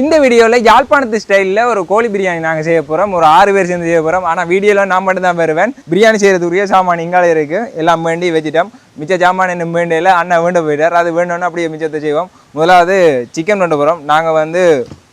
இந்த வீடியோவில் யாழ்ப்பாணத்து ஸ்டைலில் ஒரு கோழி பிரியாணி நாங்கள் செய்ய போகிறோம் ஒரு ஆறு பேர் சேர்ந்து செய்ய போகிறோம் ஆனால் வீடியோவில் நான் மட்டும் தான் வருவேன். பிரியாணி செய்கிறதுக்குரிய சாமான் இங்காலே இருக்குது எல்லாம் வேண்டி வச்சுட்டோம். மிச்ச சாமான் என்ன வேண்டியில் அண்ணன் வேண்ட போயிட்டார். அது வேணும்னு அப்படியே மிச்சத்தை செய்வோம். முதலாவது சிக்கன் வேண்ட போகிறோம் நாங்கள் வந்து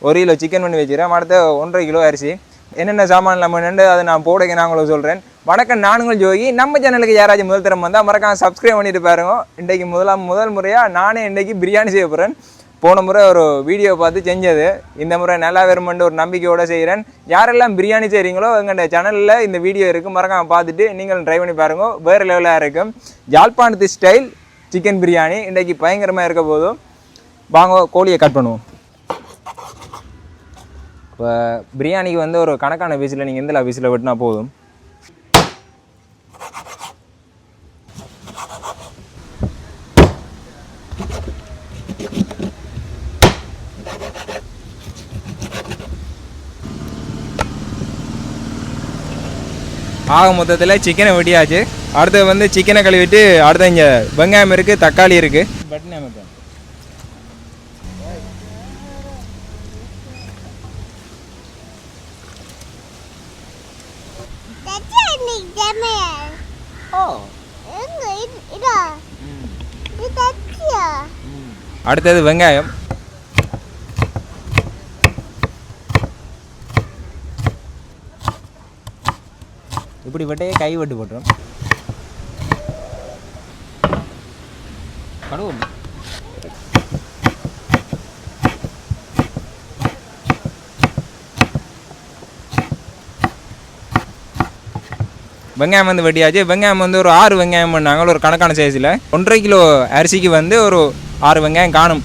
ஒரு கிலோ சிக்கன் பண்ணி வச்சுக்கிறோம். அடுத்த ஒன்றரை கிலோ அரிசி. என்னென்ன சாமான்லாம் நண்டு அதை நான் போடுங்க நான் உங்களுக்கு சொல்கிறேன் வணக்கம் நானுங்கள் ஜோகி. நம்ம சேனலுக்கு யாராச்சும் முதல் தரம் வந்தால் மறக்காம சப்ஸ்கிரைப் பண்ணிட்டு பாருங்க. இன்றைக்கு முதலாம் முதல் முறையாக நானே இன்றைக்கி பிரியாணி செய்ய போகிறேன் போன முறை ஒரு வீடியோ பார்த்து செஞ்சது. இந்த முறை நல்லா வருமென்று ஒரு நம்பிக்கையோடு செய்கிறேன் யாரெல்லாம் பிரியாணி செய்கிறீங்களோ எங்கள்கிட்ட சேனலில் இந்த வீடியோ இருக்குது மறக்காமல் பார்த்துட்டு நீங்கள் ட்ரை பண்ணி பாருங்கள் வேறு லெவலாக இருக்கும் யாழ்ப்பாணத்து ஸ்டைல் சிக்கன் பிரியாணி இன்றைக்கி பயங்கரமாக இருக்க போதும் வாங்க கோழியை கட் பண்ணுவோம். இப்போ பிரியாணிக்கு வந்து ஒரு கணக்கான பீஸில் நீங்கள் எந்த பீஸில் வெட்டினா போதும்? ஆக மொத்தத்தில் சிக்கனை வெட்டியாச்சு. அடுத்து வந்து சிக்கனை கழுவிட்டு அடுத்து இங்கே வெங்காயம் இருக்குது தக்காளி இருக்குது பட்டன் அமைப்பேன் That's it, Jamil. ஓ எங்க இது- இதா? இது தச்சியா? அடுத்தது வெங்காயம் இப்படி வெட்டையே கை வெட்டு போட்டுரும். கடுவும் வெங்காயம் வந்து வெட்டியாச்சு. வெங்காயம் வந்து ஒரு ஆறு வெங்காயம் பண்ணாங்க. ஒரு கணக்கான சைஸில் ஒன்றரை கிலோ அரிசிக்கு வந்து ஒரு ஆறு வெங்காயம் காணும்.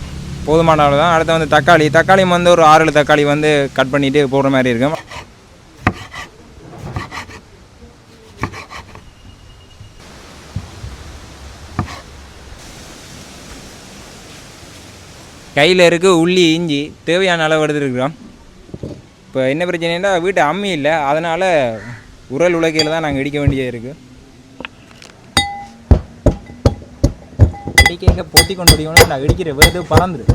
போதுமான அளவு தான் அடுத்து வந்து தக்காளி. தக்காளியும் வந்து ஒரு ஆறு தக்காளி வந்து கட் பண்ணிட்டு போடுற மாதிரி இருக்கும். கையில் இருக்க உள்ளி இஞ்சி. தேவையான அளவு எடுத்துருக்குறோம் இப்போ என்ன பிரச்சனைன்னா வீட்டு அம்மி இல்லை. அதனால் உரல் உலகையில் தான் நாங்கள் இடிக்க வேண்டியது இருக்குது இடிக்க எங்கே பொத்தி கொண்டு அடிக்கணும் நான் இடிக்கிற வேது பறந்துரு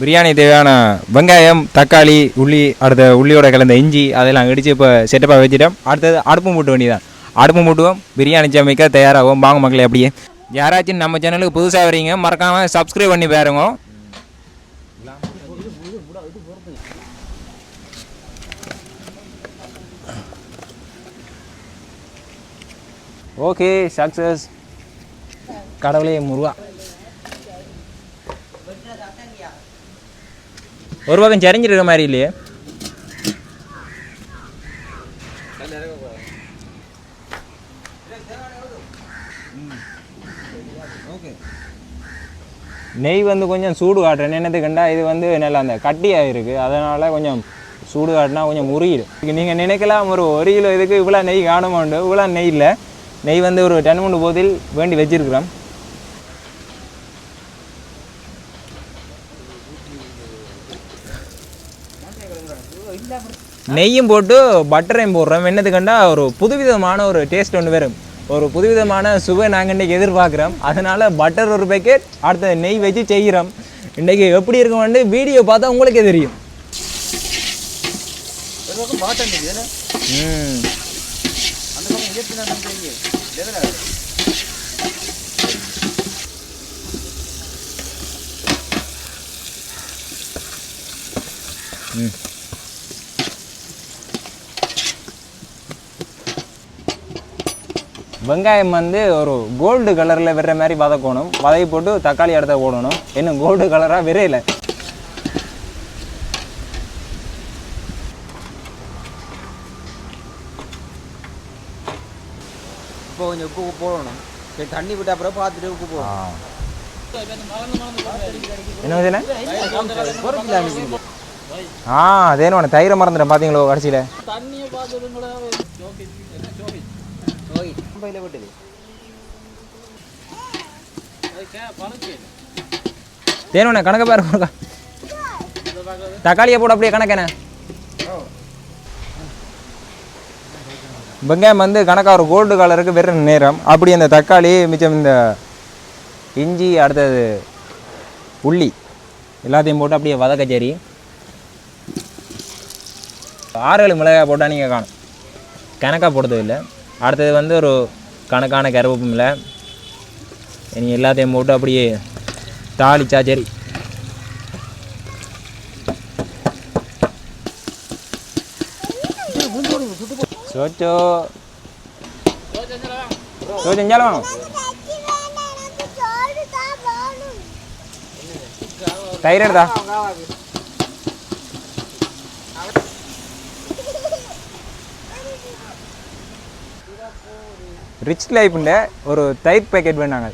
பிரியாணி தேவையான வெங்காயம் தக்காளி உள்ளி அடுத்த உள்ளியோட கலந்த இஞ்சி அதெல்லாம் இடித்து இப்போ செட்டப்பாக வச்சுட்டோம். அடுத்தது அடுப்பு மூட்ட வேண்டியதான் அடுப்பு மூட்டுவோம் பிரியாணி சமைக்க தயாராகும் வாங்க மக்களே அப்படியே. யாராச்சும் நம்ம சேனலுக்கு புதுசாக வரீங்க மறக்காமல் சப்ஸ்கிரைப் பண்ணி பாருங்க. ஓகே சக்ஸஸ் கடவுளே முருகா. ஒரு பக்கம் சரிஞ்சிருக்க மாதிரி இல்லையே. நெய் வந்து கொஞ்சம் சூடு காட்டுறேன். என்னது கண்டா இது வந்து நல்லா அந்த கட்டியாக இருக்குது அதனால் கொஞ்சம் சூடு காட்டினா கொஞ்சம் முறியிடும் நீங்கள் நினைக்கலாம் ஒரு ஒரு கிலோ இதுக்கு இவ்வளோ நெய் காணுமாண்டு. இவ்வளோ நெய் இல்லை நெய் வந்து ஒரு டென் மூணு போதில் வேண்டி வச்சிருக்கிறோம். நெய்யும் போட்டு பட்டரையும் போடுறோம். என்னது கண்டா ஒரு புதுவிதமான ஒரு டேஸ்ட் ஒன்று வரும். ஒரு புதுவிதமான சுவை நாங்கள் இன்றைக்கி எதிர்பார்க்குறோம். அதனால் பட்டர் ஒரு பேக்கெட் அடுத்த நெய் வச்சு செய்கிறோம். இன்றைக்கி எப்படி இருக்கும்னு வீடியோ பார்த்தா உங்களுக்கே தெரியும். ம். வெங்காயம் வந்து ஒரு கோல்டு கலரில் விடுற மாதிரி வதக்கணும். வதக்கி போட்டு தக்காளி இடத்த போடணும். இன்னும் கோல்டு கலராக விரையில. இப்போ கொஞ்சம் உப்பு போடணும். சரி தண்ணி விட்டு அப்புறம் பார்த்துட்டு உப்பு போடணும். என்ன ஆ அதே ஒன்று தயிரை மறந்துட்டேன். பார்த்தீங்களோ கடைசியில்? பையில தேனோண்ணே கணக்கு பாருங்க தக்காளியை போட அப்படியே கணக்கேண்ணே வெங்காயம் வந்து கணக்காக ஒரு கோல்டு கலருக்கு வெறும் நேரம் அப்படி அந்த தக்காளி மிச்சம் இந்த இஞ்சி அடுத்தது உள்ளி எல்லாத்தையும் போட்டு அப்படியே வதக்கச்சேரி ஆறு ஏழு மிளகாய் போட்டால் நீங்கள் காணும் கணக்காக போடுறது இல்லை அடுத்தது வந்து ஒரு கணக்கான கருவேப்பு மிளை எல்லாத்தையும் போட்டு அப்படியே தாளிச்சா சரி. சோச்சோ. சோ செஞ்சாலும் வாங்க வேணும். தயிர் எடுத்தா? ரிச் லைஃப்ன்ற ஒரு தயிர் பேக்கெட் வேணாங்க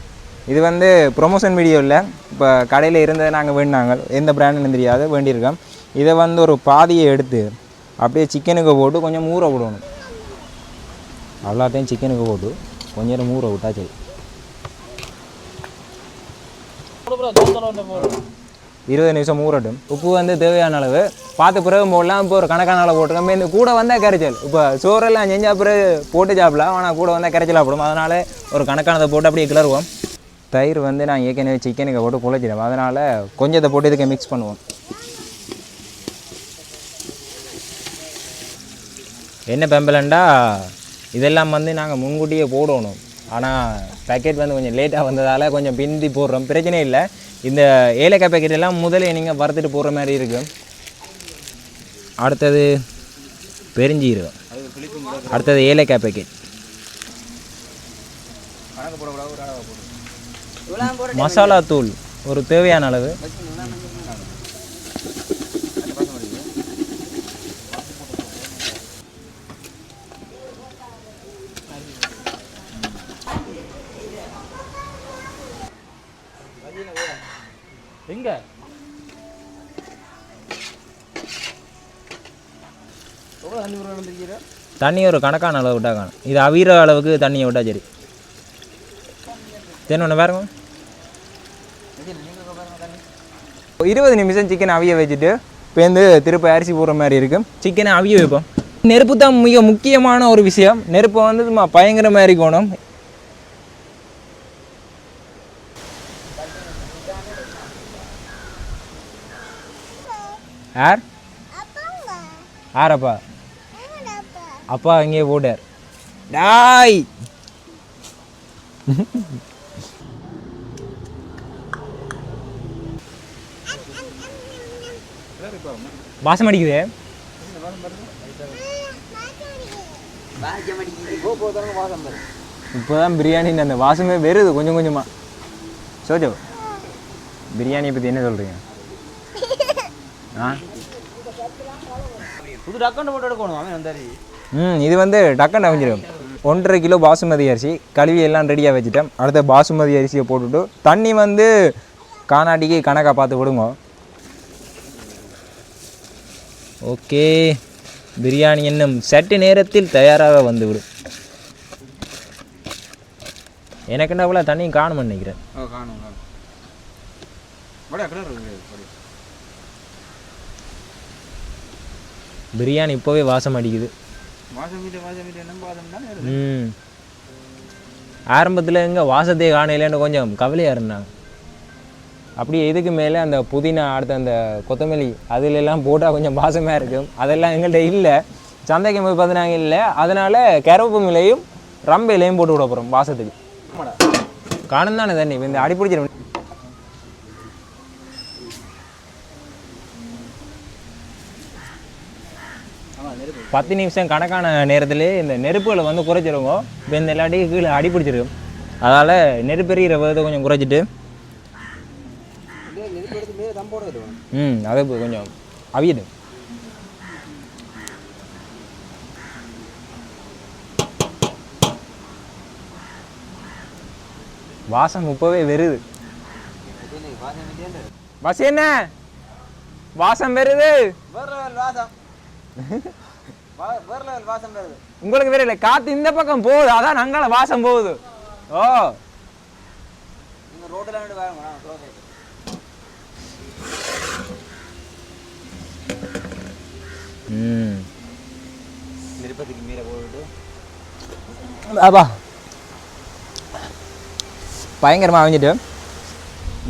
இது வந்து ப்ரொமோஷன் வீடியோ இல்லை. இப்போ கடையில் இருந்ததை நாங்கள் வேணாங்க எந்த பிராண்டுன்னு தெரியாது. வேண்டியிருக்கோம். இதை வந்து ஒரு பாதியை எடுத்து அப்படியே சிக்கனுக்கு போட்டு கொஞ்சம் ஊற விடணும். எல்லாத்தையும் சிக்கனுக்கு போட்டு கொஞ்ச நேரம் ஊற விட்டா சரி. இருபது நிமிஷம் ஊறட்டும் உப்பு வந்து தேவையான அளவு. பார்த்த பிறகு போடலாம் இப்போ ஒரு கணக்கான அளவு போட்டுருக்கோம். இந்த கூட வந்தால் கரைச்சல். இப்போ சோறெல்லாம் செஞ்சால் பிறகு போட்டு சாப்பிடலாம். ஆனால் கூட வந்தால் கரைச்சல் போடும். அதனால் ஒரு கணக்கானதை போட்டு அப்படியே கிளறுவோம். தயிர் வந்து நான் ஏற்கனவே சிக்கனுக்கு போட்டு குழைச்சிடுவேன் அதனால் கொஞ்சத்தை போட்டு இதுக்கு மிக்ஸ் பண்ணுவோம். என்ன பெம்பலண்டா? இதெல்லாம் வந்து நாங்கள் முன்கூட்டியே போடணும். ஆனால் பேக்கெட் வந்து கொஞ்சம் லேட்டாக வந்ததால் கொஞ்சம் பிந்தி போடுறோம். பிரச்சனை இல்லை. இந்த ஏலக்காய் பேக்கெட் எல்லாம் முதலே நீங்கள் வறுத்துட்டு போடுற மாதிரி இருக்கும் அடுத்தது பெருஞ்சீரகம். அடுத்தது ஏலக்காய் பேக்கெட் மசாலா தூள் ஒரு தேவையான அளவு. எங்க? தண்ணி ஒரு கணக்கான அளவு விட்டா காணும். இது அவிர அளவுக்கு தண்ணியை விட்டா சரி. சரி ஒன்று பாருங்க. இருபது நிமிஷம் சிக்கன் அவிய வச்சுட்டு பேருந்து திருப்பி அரிசி போடுற மாதிரி இருக்கும் சிக்கனை அவிய வைப்போம். நெருப்பு தான் மிக முக்கியமான ஒரு விஷயம். நெருப்பை வந்து சும்மா பயங்கரமாக இருக்கணும் யார்? எங்கடா அப்பா? அப்பா. அங்கேயே போட்டார் டாய். வாசம் அடிக்குது. இப்போ தான் பிரியாணின்னு அந்த வாசமே வருது கொஞ்சம் கொஞ்சமாக சோஜோ பிரியாணியை பற்றி என்ன சொல்கிறீங்க புது அக்கௌண்ட் போட்டு எடுக்கணும் அவன் வந்தாரு? ம் இது வந்து டக்குன்னு அமைஞ்சிடும் ஒன்றரை கிலோ பாசுமதி அரிசி கழுவி எல்லாம் ரெடியாக வச்சுட்டேன். அடுத்த பாசுமதி அரிசியை போட்டுட்டு தண்ணி வந்து காணாட்டிக்கு கணக்காக பார்த்து விடுங்க. ஓகே. பிரியாணி இன்னும் சற்று நேரத்தில் தயாராக வந்துவிடும். எனக்கு என்ன அவ்வளோ தண்ணி காணும்னு நினைக்கிறேன். ஓ காணும் காணும் வட கலர் இருக்குது பிரியாணி இப்போவே வாசம் அடிக்குது. ம். ஆரம்பத்தில் எங்கே வாசத்தையே காணையிலேன்னு கொஞ்சம் கவலையாக இருந்தாங்க. அப்படியே இதுக்கு மேலே அந்த புதினா அடுத்த அந்த கொத்தமல்லி அதுல எல்லாம் போட்டால் கொஞ்சம் வாசமாக இருக்கும். அதெல்லாம் எங்கள்கிட்ட இல்லை. சந்தைக்கு போய் பார்த்தினாங்க இல்லை. அதனால் கருவேப்பு மிலையும் ரம்ப இலையும் போட்டு விட போகிறோம் வாசத்துக்கு. காணும் தானே தண்ணி. இந்த அடி பத்து நிமிஷம் கணக்கான நேரத்திலே இந்த நெருப்புகளை வந்து குறைச்சிருங்க. இப்போ இந்த எல்லாத்தையும் கீழே அடி பிடிச்சிருக்கும் அதனால் நெருப்பெறிகிற விதத்தை கொஞ்சம் குறைச்சிட்டு. ம் அது கொஞ்சம் அவியது. வாசம் இப்போவே வருது வாசம் பஸ் என்ன? வாசம் வருது வாசம். உங்களுக்கு வேற இல்லை காத்து இந்த பக்கம் போகுது அதான் அங்கால வாசம் போகுது. ஓ. நீங்கள் ரோட்டில் வேண்டு வாங்க நான் ரோடு ம். நெருப்பத்துக்கு மேலே போட்டுட்டு. அப்பா. பயங்கரமாக அவிஞ்சிட்டு.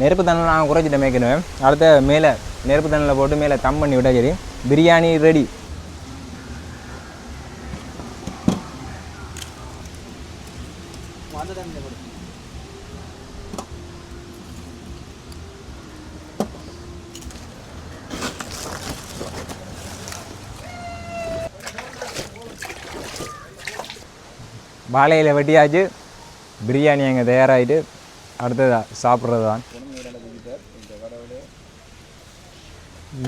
நெருப்பு தண்ணில் நான் குறைச்சிட்டு மேய்க்கணும் அடுத்த மேலே நெருப்பு தண்ணியில் போட்டு மேலே தம் பண்ணி விட்டா சரி. பிரியாணி ரெடி அந்த டைம்ல போடு வாழையில் வெட்டியாச்சு. பிரியாணி அங்கே தயாராகிட்டு அடுத்தது சாப்பிட்றது தான்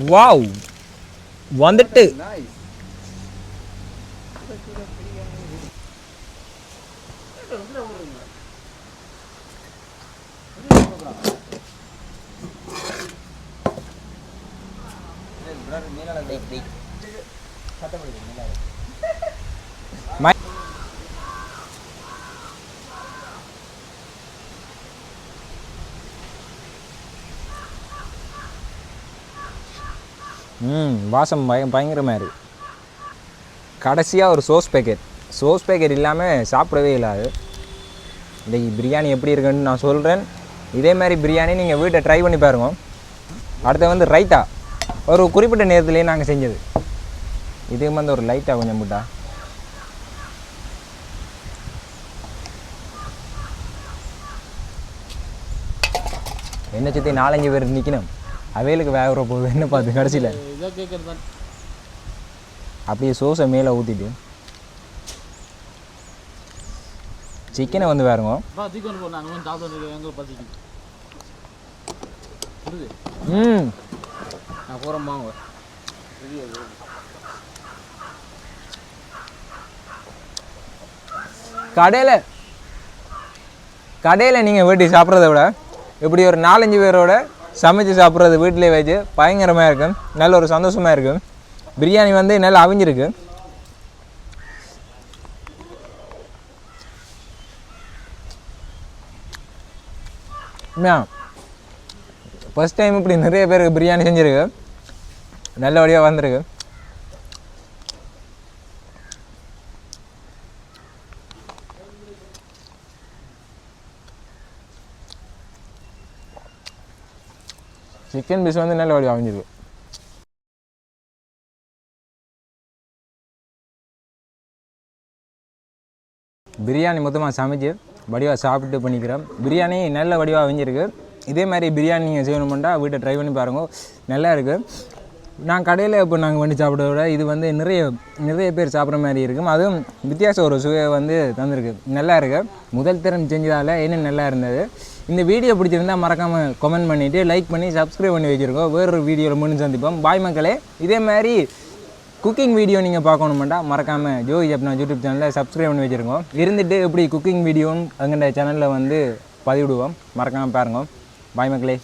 வாவ்! வந்துட்டு. மை- ம் வாசம் பய பயங்கரமாக இருக்குது கடைசியாக ஒரு சோஸ் பேக்கெட் சோஸ் பேக்கெட் இல்லாமல் சாப்பிடவே இல்லாது இன்றைக்கி பிரியாணி எப்படி இருக்குன்னு நான் சொல்கிறேன் இதே மாதிரி பிரியாணி நீங்கள் வீட்டை ட்ரை பண்ணி பாருங்க. அடுத்து வந்து ரைத்தா. ஒரு குறிப்பிட்ட நேரத்துலேயே நாங்கள் செஞ்சது. இதே வந்து ஒரு லைட்டாக கொஞ்சம் போட்டா. என்ன சுற்றி நாலஞ்சு பேர் நிற்கணும் அவைகளுக்கு வேகிற போகுது. என்ன பார்த்து? கடைசியில். இதாக கேட்குறது தான் அப்படியே சோஸை மேலே ஊற்றிட்டு சிக்கனை வந்து புரியுது? ம். நான் போகிறேன் வாங்க. கடையில் கடையில் நீங்கள் வீட்டு சாப்பிட்றத விட இப்படி ஒரு நாலஞ்சு பேரோட சமைச்சு சாப்பிட்றது வீட்டிலே வச்சு பயங்கரமாக இருக்கும். நல்ல ஒரு சந்தோஷமாக இருக்கும். பிரியாணி வந்து நல்லா அவிஞ்சிருக்கு. ஃபஸ்ட் டைம் இப்படி நிறைய பேருக்கு பிரியாணி செஞ்சுருக்கு. நல்லபடியாக வந்திருக்கு. சிக்கன் பீஸ் வந்து நல்ல வழி அமைஞ்சிருக்கு பிரியாணி மொத்தமாக சமைச்சு வடிவாக சாப்பிட்டு பண்ணிக்கிறேன் பிரியாணி நல்ல வடிவாக அமைஞ்சிருக்கு இதே மாதிரி பிரியாணி நீங்கள் செய்யணுமெண்டா வீட்டை ட்ரை பண்ணி பாருங்க நல்லா இருக்குது நான் கடையில் இப்போ நாங்கள் பண்ணி சாப்பிட விட இது வந்து நிறைய நிறைய பேர் சாப்பிட்ற மாதிரி இருக்கும் அதுவும் வித்தியாச ஒரு சுவையை வந்து தந்திருக்கு நல்லா இருக்குது முதல் திறன் செஞ்சதால் என்ன நல்லா இருந்தது இந்த வீடியோ பிடிச்சிருந்தா மறக்காமல் கமெண்ட் பண்ணிவிட்டு லைக் பண்ணி சப்ஸ்கிரைப் பண்ணி வச்சுருக்கோம். வேறொரு வீடியோவில் முன்னு சந்திப்போம். பாய் மக்களே. இதே மாதிரி குக்கிங் வீடியோ நீங்கள் பார்க்கணுமெண்டா மறக்காமல் ஜோகி ஜப்னா யூடியூப் சேனலில் சப்ஸ்கிரைப் பண்ணி வச்சுருக்கோம். இருந்துட்டு எப்படி குக்கிங் வீடியோன்னு அங்கே சேனலில் வந்து பதிவிடுவோம். மறக்காமல் பாருங்க. பாய் மக்களே.